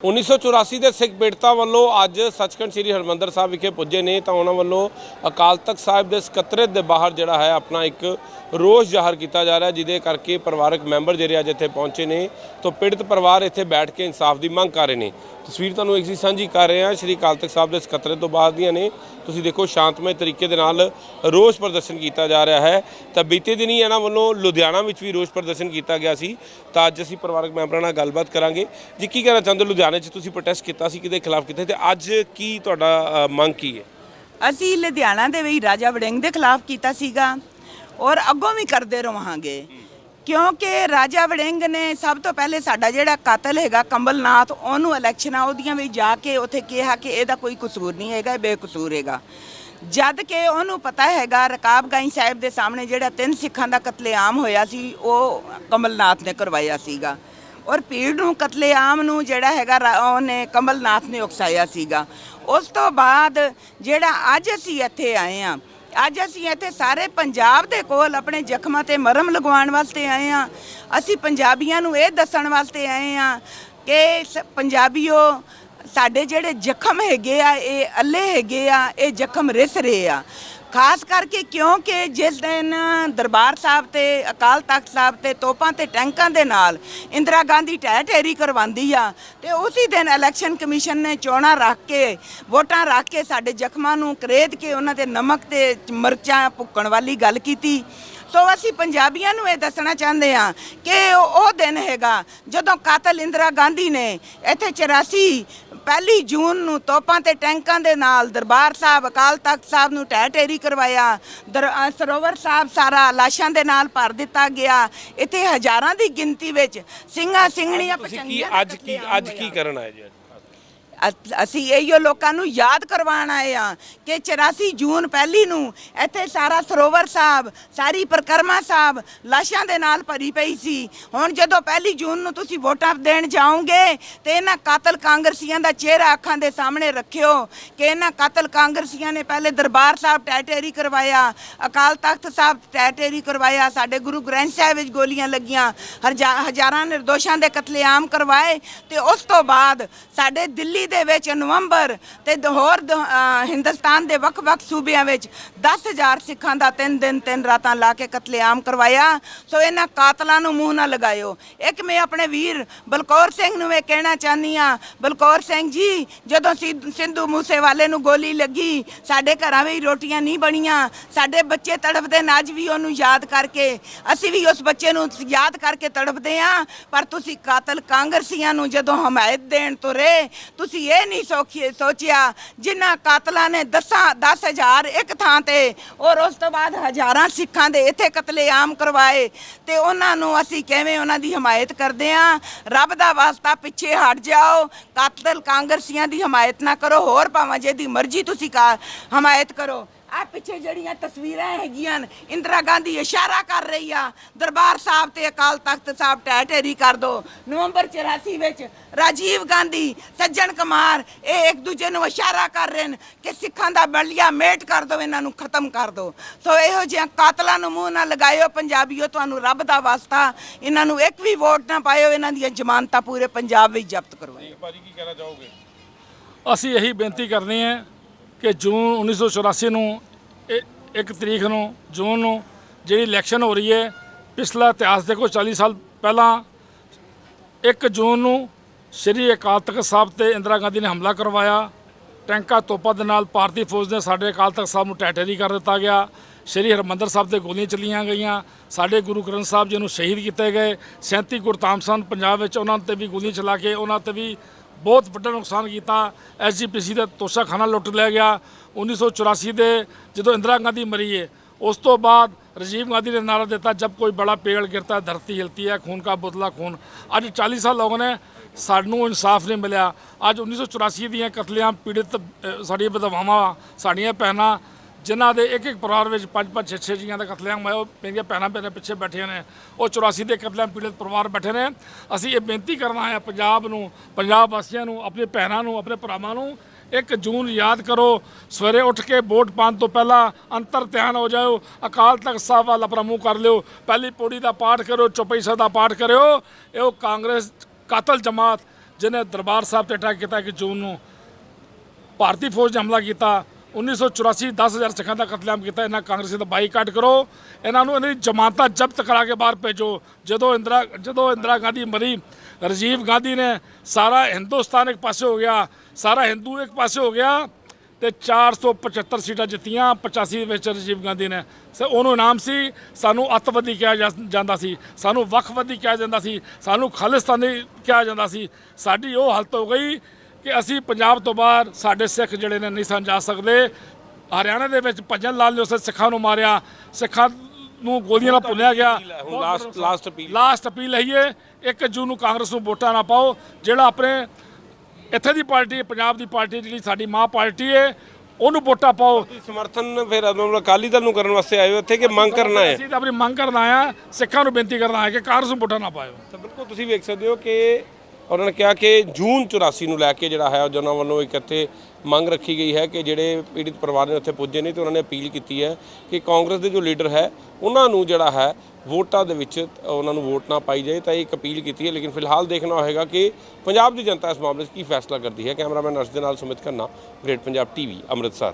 1984 ਦੇ ਸਿੱਖ ਪੀੜਤਾਂ ਵੱਲੋਂ ਅੱਜ ਸੱਚਖੰਡ ਸ੍ਰੀ ਹਰਮੰਦਰ ਸਾਹਿਬ ਵਿਖੇ ਪੁੱਜੇ ਨੇ ਤਾਂ ਉਹਨਾਂ ਵੱਲੋਂ ਅਕਾਲ ਤਖਤ ਸਾਹਿਬ ਦੇ ਸਕੱਤਰੇਤ ਦੇ ਬਾਹਰ ਜਿਹੜਾ ਹੈ ਆਪਣਾ ਇੱਕ ਰੋਸ ਜ਼ਾਹਰ ਕੀਤਾ ਜਾ ਰਿਹਾ ਜਿਹਦੇ ਕਰਕੇ ਪਰਿਵਾਰਕ ਮੈਂਬਰ ਜਿਹੜੇ ਅੱਜ ਇੱਥੇ ਪਹੁੰਚੇ ਨੇ ਤਾਂ ਪੀੜਤ ਪਰਿਵਾਰ ਇੱਥੇ ਬੈਠ ਕੇ ਇਨਸਾਫ ਦੀ ਮੰਗ ਕਰ ਰਹੇ ਨੇ। ਤਸਵੀਰ ਤੁਹਾਨੂੰ ਇੱਕ ਸੀ ਸਾਂਝੀ ਕਰ ਰਹੇ ਹਾਂ, ਸ੍ਰੀ ਅਕਾਲ ਤਖਤ ਸਾਹਿਬ ਦੇ ਸਕੱਤਰੇਤ ਤੋਂ ਬਾਹਰ ਦੀਆਂ ਨੇ। ਤੁਸੀਂ ਦੇਖੋ, ਸ਼ਾਂਤਮਈ ਤਰੀਕੇ ਦੇ ਨਾਲ ਰੋਸ ਪ੍ਰਦਰਸ਼ਨ ਕੀਤਾ ਜਾ ਰਿਹਾ ਹੈ। ਤਾਂ ਬੀਤੇ ਦਿਨੀ ਇਹਨਾਂ ਵੱਲੋਂ ਲੁਧਿਆਣਾ ਵਿੱਚ ਵੀ ਰੋਸ ਪ੍ਰਦਰਸ਼ਨ ਕੀਤਾ ਗਿਆ ਸੀ। ਤਾਂ ਅੱਜ ਅਸੀਂ ਪਰਿਵਾਰਕ ਮੈਂਬਰਾਂ ਨਾਲ ਗੱਲਬਾਤ ਕਰਾਂਗੇ। ਜੀ, ਕੀ ਕਹਿਣਾ ਚਾਹੁੰਦੇ ਹੋ? ਲੁਧਿਆਣੇ 'ਚ ਤੁਸੀਂ ਪ੍ਰੋਟੈਸਟ ਕੀਤਾ ਸੀ ਕਿਹਦੇ ਖਿਲਾਫ ਕੀਤਾ ਤੇ ਅੱਜ ਕੀ ਤੁਹਾਡਾ ਮੰਗ ਕੀ ਹੈ? ਅਸੀਂ ਲੁਧਿਆਣਾ ਦੇ ਵਿੱਚ ਰਾਜਾ ਵੜਿੰਗ ਦੇ ਖਿਲਾਫ ਕੀਤਾ ਸੀਗਾ ਔਰ ਅੱਗੋਂ ਵੀ ਕਰਦੇ ਰਵਾਂਗੇ। ਕਿਉਂਕਿ ਰਾਜਾ ਵੜਿੰਗ ਨੇ ਸਭ ਤੋਂ ਪਹਿਲੇ ਸਾਡਾ ਜਿਹੜਾ ਕਾਤਲ ਹੈਗਾ ਕੰਬਲਨਾਥ, ਉਹਨੂੰ ਇਲੈਕਸ਼ਨਾਂ ਉਹਦੀਆਂ ਵਿੱਚ ਜਾ ਕੇ ਉੱਥੇ ਕਿਹਾ ਕਿ ਇਹਦਾ ਕੋਈ ਕਸੂਰ ਨਹੀਂ ਹੈਗਾ, ਇਹ ਬੇਕਸੂਰ ਹੈਗਾ। ਜਦ ਕਿ ਉਹਨੂੰ ਪਤਾ ਹੈਗਾ ਰਕਾਬਗੰਜ ਸਾਹਿਬ ਦੇ ਸਾਹਮਣੇ ਜਿਹੜਾ ਤਿੰਨ ਸਿੱਖਾਂ ਦਾ ਕਤਲੇਆਮ ਹੋਇਆ ਸੀ, ਉਹ ਕਮਲਨਾਥ ਨੇ ਕਰਵਾਇਆ ਸੀਗਾ। ਔਰ ਭੀੜ ਨੂੰ, ਕਤਲੇਆਮ ਨੂੰ ਜਿਹੜਾ ਹੈਗਾ ਰਾ- ਉਹਨੇ ਕਮਲਨਾਥ ਨੇ ਉਕਸਾਇਆ ਸੀਗਾ। ਉਸ ਤੋਂ ਬਾਅਦ ਜਿਹੜਾ ਅੱਜ ਅਸੀਂ ਇੱਥੇ ਆਏ ਆ ਅੱਜ ਅਸੀਂ ਇੱਥੇ ਸਾਰੇ ਪੰਜਾਬ ਦੇ ਕੋਲ ਆਪਣੇ ਜ਼ਖਮਾਂ ਤੇ ਮਰਮ ਲਗਵਾਉਣ ਵਾਸਤੇ ਆਏ ਆ ਅਸੀਂ ਪੰਜਾਬੀਆਂ ਨੂੰ ਇਹ ਦੱਸਣ ਵਾਸਤੇ ਆਏ ਆ ਕਿ ਸ- ਪੰਜਾਬੀਓ, ਸਾਡੇ ਜਿਹੜੇ ਜ਼ਖਮ ਹੈਗੇ ਆ, ਇਹ ਅੱਲੇ ਹੈਗੇ ਆ, ਇਹ ਜ਼ਖਮ ਰਿਸ ਰਹੇ ਆ। ਖਾਸ ਕਰਕੇ ਕਿਉਂਕਿ ਜਿਸ ਦਿਨ ਦਰਬਾਰ ਸਾਹਿਬ ਤੇ ਅਕਾਲ ਤਖਤ ਸਾਹਿਬ ਤੇ ਤੋਪਾਂ ਤੇ ਟੈਂਕਾਂ ਦੇ ਨਾਲ ਇੰਦਰਾ ਗਾਂਧੀ ਢਹਿ ਢੇਰੀ ਕਰਵਾਉਂਦੀ ਆ ਤੇ ਉਸੇ ਦਿਨ ਇਲੈਕਸ਼ਨ ਕਮਿਸ਼ਨ ਨੇ ਚੋਣਾਂ ਰੱਖ ਕੇ, ਵੋਟਾਂ ਰੱਖ ਕੇ ਸਾਡੇ ਜ਼ਖਮਾਂ ਨੂੰ ਕਰੇਦ ਕੇ ਉਹਨਾਂ ਤੇ ਨਮਕ ਤੇ ਮਿਰਚਾਂ ਭੁੱਕਣ ਵਾਲੀ ਗੱਲ ਕੀਤੀ। ਸੋ ਅਸੀਂ ਪੰਜਾਬੀਆਂ ਨੂੰ ਇਹ ਦੱਸਣਾ ਚਾਹੁੰਦੇ ਆ ਕਿ ਉਹ ਦਿਨ ਹੈਗਾ ਜਦੋਂ ਕਾਤਲ ਇੰਦਰਾ ਗਾਂਧੀ ਨੇ ਇੱਥੇ 84 ਪਹਿਲੀ ਜੂਨ ਨੂੰ ਤੋਪਾਂ ਤੇ ਟੈਂਕਾਂ ਦੇ ਨਾਲ ਦਰਬਾਰ ਸਾਹਿਬ ਅਕਾਲ ਤਖਤ ਸਾਹਿਬ ਨੂੰ ਢਹਿ ਢੇਰੀ ਕਰਵਾਇਆ ਸਰੋਵਰ ਸਾਹਿਬ ਸਾਰਾ ਲਾਸ਼ਾਂ ਦੇ ਨਾਲ ਭਰ ਦਿੱਤਾ ਗਿਆ ਇੱਥੇ ਹਜ਼ਾਰਾਂ ਦੀ ਗਿਣਤੀ ਵਿੱਚ ਸਿੰਘਾਂ ਸਿੰਘਣੀਆਂ ਪਚੰਗੀਆਂ ਅੱਜ ਕੀ ਅੱਜ ਕੀ ਕਰਨ ਆਏ ਜੀ? ਅ- ਅਸੀਂ ਇਹੋ ਲੋਕਾਂ ਨੂੰ ਯਾਦ ਕਰਵਾਉਣ ਆਏ ਆ ਕਿ 84 ਜੂਨ ਪਹਿਲੀ ਨੂੰ ਇੱਥੇ ਸਾਰਾ ਸਰੋਵਰ ਸਾਹਿਬ, ਸਾਰੀ ਪਰਿਕਰਮਾ ਸਾਹਿਬ ਲਾਸ਼ਾਂ ਦੇ ਨਾਲ ਭਰੀ ਪਈ ਸੀ। ਹੁਣ ਜਦੋਂ ਪਹਿਲੀ ਜੂਨ ਨੂੰ ਤੁਸੀਂ ਵੋਟਾਂ ਦੇਣ ਜਾਓਗੇ ਤੇ ਇਹਨਾਂ ਕਾਤਲ ਕਾਂਗਰਸੀਆਂ ਦਾ ਚਿਹਰਾ ਅੱਖਾਂ ਦੇ ਸਾਹਮਣੇ ਰੱਖਿਓ ਕਿ ਇਹਨਾਂ ਕਾਤਲ ਕਾਂਗਰਸੀਆਂ ਨੇ ਪਹਿਲੇ ਦਰਬਾਰ ਸਾਹਿਬ ਟੈਟੇਰੀ ਕਰਵਾਇਆ, ਅਕਾਲ ਤਖਤ ਸਾਹਿਬ ਟੈਟੇਰੀ ਕਰਵਾਇਆ, ਸਾਡੇ ਗੁਰੂ ਗ੍ਰੰਥ ਸਾਹਿਬ ਵਿੱਚ ਗੋਲੀਆਂ ਲੱਗੀਆਂ, ਹਰਜਾ- ਹਜ਼ਾਰਾਂ ਨਿਰਦੋਸ਼ਾਂ ਦੇ ਕਤਲੇਆਮ ਕਰਵਾਏ ਤੇ ਉਸ ਤੋਂ ਬਾਅਦ ਸਾਡੇ ਦਿੱਲੀ ਦੇ ਵਿੱਚ ਨਵੰਬਰ ਤੇ ਦ- ਹੋਰ ਦ- ਹਿੰਦੁਸਤਾਨ ਦੇ ਵੱਖ-ਵੱਖ ਸੂਬਿਆਂ ਵਿੱਚ 10000 ਸਿੱਖਾਂ ਦਾ ਤਿੰਨ ਦਿਨ ਤਿੰਨ ਰਾਤਾਂ ਲਾ ਕੇ ਕਤਲੇਆਮ ਕਰਵਾਇਆ। ਸੋ ਇਹਨਾਂ ਕਾਤਲਾਂ ਨੂੰ ਮੂੰਹ ਨਾ ਲਗਾਇਓ। ਇੱਕ ਮੈਂ ਆਪਣੇ ਵੀਰ ਬਲਕੌਰ ਸਿੰਘ ਨੂੰ ਇਹ ਕਹਿਣਾ ਚਾਹਨੀ ਆ ਬਲਕੌਰ ਸਿੰਘ ਜੀ, ਜਦੋਂ ਸਿੱਧ- ਸਿੰਧੂ ਮੂਸੇਵਾਲੇ ਨੂੰ ਗੋਲੀ ਲੱਗੀ, ਸਾਡੇ ਘਰਾਂ ਵਿੱਚ ਰੋਟੀਆਂ ਨਹੀਂ ਬਣੀਆਂ। ਸਾਡੇ ਬੱਚੇ ਤੜਫਦੇ ਨੇ, ਅੱਜ ਵੀ ਉਹਨੂੰ ਯਾਦ ਕਰਕੇ। ਅਸੀਂ ਵੀ ਉਸ ਬੱਚੇ ਨੂੰ ਯਾਦ ਕਰਕੇ ਤੜਫਦੇ ਆ ਪਰ ਤੁਸੀਂ ਕਾਤਲ ਕਾਂਗਰਸੀਆਂ ਨੂੰ ਜਦੋਂ ਹਮਾਇਤ ਦੇਣ ਤੋਂ ਰਹੇ ਤੁਸੀਂ ਇਹ ਨਹੀਂ ਸੋਖੀ ਸੋਚਿਆ ਜਿਨ੍ਹਾਂ ਕਾਤਲਾਂ ਨੇ 10 10000 ਇੱਕ ਥਾਂ ਤੇ ਔਰ ਉਸ ਤੋਂ ਬਾਅਦ ਹਜ਼ਾਰਾਂ ਸਿੱਖਾਂ ਦੇ ਇੱਥੇ ਕਤਲੇਆਮ ਕਰਵਾਏ ਤੇ ਉਹਨਾਂ ਨੂੰ ਅਸੀਂ ਕਿਵੇਂ ਉਹਨਾਂ ਦੀ ਹਮਾਇਤ ਕਰਦੇ ਆ? ਰੱਬ ਦਾ ਵਾਸਤਾ ਪਿੱਛੇ ਹਟ ਜਾਓ। ਕਾਤਲ ਕਾਂਗਰਸੀਆਂ ਦੀ ਹਮਾਇਤ ਨਾ ਕਰੋ। ਹੋਰ ਭਾਵੇਂ ਜਿਹਦੀ ਮਰਜ਼ੀ ਤੁਸੀਂ ਕਾ ਹਮਾਇਤ ਕਰੋ। ਆ ਪਿੱਛੇ ਜਿਹੜੀਆਂ ਤਸਵੀਰਾਂ ਹੈਗੀਆਂ ਨੇ, ਇੰਦਰਾ ਗਾਂਧੀ ਇਸ਼ਾਰਾ ਕਰ ਰਹੀ ਆ। ਦਰਬਾਰ ਸਾਹਿਬ ਤੇ ਅਕਾਲ ਤਖਤ ਸਾਹਿਬ ਢਹਿ ਢੇਰੀ ਕਰ ਦੋ। ਨਵੰਬਰ 84 ਵਿੱਚ ਰਾਜੀਵ ਗਾਂਧੀ ਸੱਜਣ ਕੁਮਾਰ ਇਹ ਇੱਕ ਦੂਜੇ ਨੂੰ ਇਸ਼ਾਰਾ ਕਰ ਰਹੇ ਨੇ ਕਿ ਸਿੱਖਾਂ ਦਾ ਬਲੀਆ ਮੇਟ ਕਰ ਦੋ ਇਹਨਾਂ ਨੂੰ ਖਤਮ ਕਰ ਦੋ। ਸੋ ਇਹੋ ਜਿਹੀਆਂ ਕਾਤਲਾਂ ਨੂੰ ਮੂੰਹ ਨਾ ਲਗਾਇਓ ਪੰਜਾਬੀਓ ਤੁਹਾਨੂੰ ਰੱਬ ਦਾ ਵਾਸਤਾ। ਇਹਨਾਂ ਨੂੰ ਇੱਕ ਵੀ ਵੋਟ ਨਾ ਪਾਇਓ ਇਹਨਾਂ ਦੀਆਂ ਜ਼ਮਾਨਤਾਂ ਪੂਰੇ ਪੰਜਾਬ ਵਿੱਚ ਜ਼ਬਤ ਕਰਵਾਇਓ। ਭਾਜੀ ਕੀ ਕਹਿਣਾ ਚਾਹੋਗੇ? ਅਸੀਂ ਇਹੀ ਬੇਨਤੀ ਕਰਦੇ ਹਾਂ ਕਿ ਜੂਨ 1984 ਨੂੰ ਇਹ- ਇੱਕ ਤਰੀਕ ਨੂੰ, ਜੂਨ ਨੂੰ ਜਿਹੜੀ ਇਲੈਕਸ਼ਨ ਹੋ ਰਹੀ ਹੈ, ਪਿਛਲਾ ਇਤਿਹਾਸ ਦੇਖੋ 40 ਸਾਲ ਪਹਿਲਾਂ 1 ਜੂਨ ਨੂੰ ਸ਼੍ਰੀ ਅਕਾਲ ਤਖਤ ਸਾਹਿਬ ਤੇ ਇੰਦਰਾ ਗਾਂਧੀ ਨੇ ਹਮਲਾ ਕਰਵਾਇਆ। ਟੈਂਕਾ ਤੋਪਾ ਦੇ ਨਾਲ ਭਾਰਤੀ ਫੌਜ ਨੇ ਸਾਡੇ ਅਕਾਲ ਤਖਤ ਸਾਹਿਬ ਨੂੰ ਟੈਟੇਰੀ ਕਰ ਦਿੱਤਾ ਗਿਆ। ਸ਼੍ਰੀ ਹਰਮੰਦਰ ਸਾਹਿਬ ਤੇ ਗੋਲੀਆਂ ਚੱਲੀਆਂ ਗਈਆਂ। ਸਾਡੇ ਗੁਰੂ ਗ੍ਰੰਥ ਸਾਹਿਬ ਜੀ ਨੂੰ ਸ਼ਹੀਦ ਕੀਤੇ ਗਏ। 37 ਗੁਰਤਾਮ ਸਨ ਪੰਜਾਬ ਵਿੱਚ, ਉਹਨਾਂ ਤੇ ਵੀ ਗੋਲੀਆਂ ਚਲਾ ਕੇ, ਉਹਨਾਂ ਤੇ ਵੀ ਬਹੁਤ ਵੱਡਾ ਨੁਕਸਾਨ ਕੀਤਾ। ਐਸਜੀਪੀਸੀ ਦਾ ਤੋਸ਼ਾਖਾਨਾ ਲੁੱਟ ਲਿਆ ਗਿਆ। 1984 ਦੇ ਜਦੋਂ ਇੰਦਰਾ ਗਾਂਧੀ ਮਰੀ ਹੈ ਉਸ ਤੋਂ ਬਾਅਦ ਰਾਜੀਵ ਗਾਂਧੀ ਨੇ ਨਾਰਾ ਦਿੱਤਾ ਜਦ ਕੋਈ ਬੜਾ ਪੇੜ ਗਿਰਤਾ ਧਰਤੀ ਹਿਲਤੀ ਹੈ, ਖੂਨ ਕਾ ਬਦਲਾ ਖੂਨ। ਅੱਜ 40 ਸਾਲ ਹੋ ਗਏ ਨੇ ਸਾਨੂੰ ਇਨਸਾਫ ਨਹੀਂ ਮਿਲਿਆ। ਅੱਜ 1984 ਦੀਆਂ ਕਤਲੇਆਮ ਪੀੜਿਤ ਸਾਡੀਆਂ ਵਿਧਵਾਵਾਂ, ਸਾਡੀਆਂ ਭੈਣਾਂ ਜਿਨ੍ਹਾਂ ਦੇ ਇੱਕ ਇੱਕ ਪਰਿਵਾਰ ਵਿੱਚ ਪੰਜ ਪੰਜ ਛੇ ਛੇ ਜੀਆਂ ਦਾ ਕਤਲੇਆਮ ਹੋਇਆ ਉਹ ਮੇਰੀਆਂ ਭੈਣਾਂ ਮੇਰੇ ਪਿੱਛੇ ਬੈਠੀਆਂ ਨੇ, ਉਹ 84 ਦੇ ਕਤਲੇਆਮ ਪੀੜਤ ਪਰਿਵਾਰ ਬੈਠੇ ਨੇ। ਅਸੀਂ ਇਹ ਬੇਨਤੀ ਕਰਨਾ ਹੈ, ਪੰਜਾਬ ਨੂੰ, ਪੰਜਾਬ ਵਾਸੀਆਂ ਨੂੰ ਆਪਣੇ ਭੈਣਾਂ ਨੂੰ, ਆਪਣੇ ਭਰਾਵਾਂ ਨੂੰ 1 ਜੂਨ ਯਾਦ ਕਰੋ, ਸਵੇਰੇ ਉੱਠ ਕੇ ਵੋਟ ਪਾਉਣ ਤੋਂ ਪਹਿਲਾਂ ਅੰਤਰ ਧਿਆਨ ਹੋ ਜਾਓ ਅਕਾਲ ਤਖਤ ਸਾਹਿਬ ਵੱਲ ਆਪਣਾ ਕਰ ਲਿਓ, ਪਹਿਲੀ ਪੌੜੀ ਦਾ ਪਾਠ ਕਰੋ ਚੌਪਈ ਸਾਹਿਬ ਦਾ ਪਾਠ ਕਰਿਓ, ਇਹ ਉਹ ਕਾਂਗਰਸ ਕਾਤਲ ਜਮਾਤ ਜਿਹਨੇ ਦਰਬਾਰ ਸਾਹਿਬ ਤੇ ਅਟੈਕ ਕੀਤਾ ਕਿ ਜੂਨ ਨੂੰ, ਭਾਰਤੀ ਫੌਜ ਨੇ ਹਮਲਾ ਕੀਤਾ 1984 10000 ਸਿੱਖਾਂ ਦਾ ਕਤਲੇਆਮ ਕੀਤਾ, ਇਹਨਾਂ ਕਾਂਗਰਸੀ ਦਾ ਬਾਈਕਾਟ ਕਰੋ। ਇਹਨਾਂ ਨੂੰ ਇਹਨਾਂ ਦੀ ਜ਼ਮਾਨਤਾਂ ਜ਼ਬਤ ਕਰਾ ਕੇ ਬਾਹਰ ਭੇਜੋ। ਜਦੋਂ ਇੰਦਰਾ ਜਦੋਂ ਇੰਦਰਾ ਗਾਂਧੀ ਮਰੀ, ਰਾਜੀਵ ਗਾਂਧੀ ਨੇ ਸਾਰਾ ਹਿੰਦੁਸਤਾਨ ਇੱਕ ਪਾਸੇ ਹੋ ਗਿਆ, ਸਾਰਾ ਹਿੰਦੂ ਇੱਕ ਪਾਸੇ ਹੋ ਗਿਆ ਤੇ 475 ਸੀਟਾਂ ਜਿੱਤੀਆਂ 85 ਵਿੱਚ ਰਾਜੀਵ ਗਾਂਧੀ ਨੇ। ਸ ਉਹਨੂੰ ਇਨਾਮ ਸੀ, ਸਾਨੂੰ ਅੱਤਵਾਦੀ ਕਿਹਾ ਜਾ- ਜਾਂਦਾ ਸੀ, ਸਾਨੂੰ ਵੱਖਵਾਦੀ ਕਿਹਾ ਜਾਂਦਾ ਸੀ, ਸਾਨੂੰ ਖਾਲਿਸਤਾਨੀ ਕਿਹਾ ਜਾਂਦਾ ਸੀ। ਸਾਡੀ ਉਹ ਹਾਲਤ ਹੋ ਗਈ ਕਿ ਅਸੀਂ ਪੰਜਾਬ ਤੋਂ ਬਾਹਰ ਸਾਡੇ ਸਿੱਖ ਜਿਹੜੇ ਨੇ ਨਹੀਂ ਸਨ ਜਾ ਸਕਦੇ। ਹਰਿਆਣਾ ਦੇ ਵਿੱਚ ਭਜਨ ਲਾਲ ਨੇ ਉਸ ਸਿੱਖਾਂ ਨੂੰ ਮਾਰਿਆ। ਸਿੱਖਾਂ ਨੂੰ ਗੋਲੀਆਂ ਨਾਲ ਭੁੰਨਿਆ ਗਿਆ। ਹੁਣ last last appeal last appeal ਹੈ ਇੱਕ ਜੂਨ ਨੂੰ ਕਾਂਗਰਸ ਨੂੰ ਵੋਟਾਂ ਨਾ ਪਾਓ ਜਿਹੜਾ ਆਪਣੇ ਇੱਥੇ ਦੀ ਪਾਰਟੀ ਪੰਜਾਬ ਦੀ ਪਾਰਟੀ ਜਿਹੜੀ ਸਾਡੀ ਮਾਂ ਪਾਰਟੀ ਹੈ ਉਹਨੂੰ ਵੋਟਾਂ ਪਾਓ। ਸਮਰਥਨ ਫਿਰ ਮਤਲਬ ਅਕਾਲੀ ਦਲ ਨੂੰ ਕਰਨ ਵਾਸਤੇ ਆਏ ਹੋ ਇੱਥੇ ਕਿ ਮੰਗ ਕਰਨਾ ਹੈ ਅਸੀਂ ਤਾਂ ਆਪਣੀ ਮੰਗ ਕਰਨ ਆਇਆ ਸਿੱਖਾਂ ਨੂੰ ਬੇਨਤੀ ਕਰਨ ਆਇਆ ਕਿ ਕਾਂਗਰਸ ਨੂੰ ਵੋਟਾਂ ਨਾ ਪਾਇਓ। ਤਾਂ ਬਿਲਕੁਲ ਤੁਸੀਂ ਵੇਖ ਸਕਦੇ ਹੋ ਕਿ ਉਹਨਾਂ ਨੇ ਕਿਹਾ ਕਿ ਜੂਨ 84 ਨੂੰ ਲੈ ਕੇ ਜਿਹੜਾ ਹੈ ਉਹ ਉਹਨਾਂ ਵੱਲੋਂ ਇੱਕ ਇੱਥੇ ਮੰਗ ਰੱਖੀ ਗਈ ਹੈ ਕਿ ਜਿਹੜੇ ਪੀੜਿਤ ਪਰਿਵਾਰ ਨੇ ਉੱਥੇ ਪੁੱਜੇ ਨੇ ਤੇ ਉਹਨਾਂ ਨੇ ਅਪੀਲ ਕੀਤੀ ਹੈ ਕਿ ਕਾਂਗਰਸ ਦੇ ਜੋ ਲੀਡਰ ਹੈ, ਉਹਨਾਂ ਨੂੰ ਜਿਹੜਾ ਹੈ, ਵੋਟਾਂ ਦੇ ਵਿੱਚ ਉਹਨਾਂ ਨੂੰ ਵੋਟ ਨਾ ਪਾਈ ਜਾਏ, ਤਾਂ ਇਹ ਇੱਕ ਅਪੀਲ ਕੀਤੀ ਹੈ। ਲੇਕਿਨ ਫਿਲਹਾਲ ਦੇਖਣਾ ਹੋਏਗਾ ਕਿ ਪੰਜਾਬ ਦੀ ਜਨਤਾ ਇਸ ਮਾਮਲੇ 'ਚ ਕੀ ਫੈਸਲਾ ਕਰਦੀ ਹੈ। ਕੈਮਰਾਮੈਨ ਅਰਸ਼ ਦੇ ਨਾਲ ਸੁਮਿਤ ਖੰਨਾ, ਗ੍ਰੇਟ ਪੰਜਾਬ ਟੀਵੀ, ਅੰਮ੍ਰਿਤਸਰ।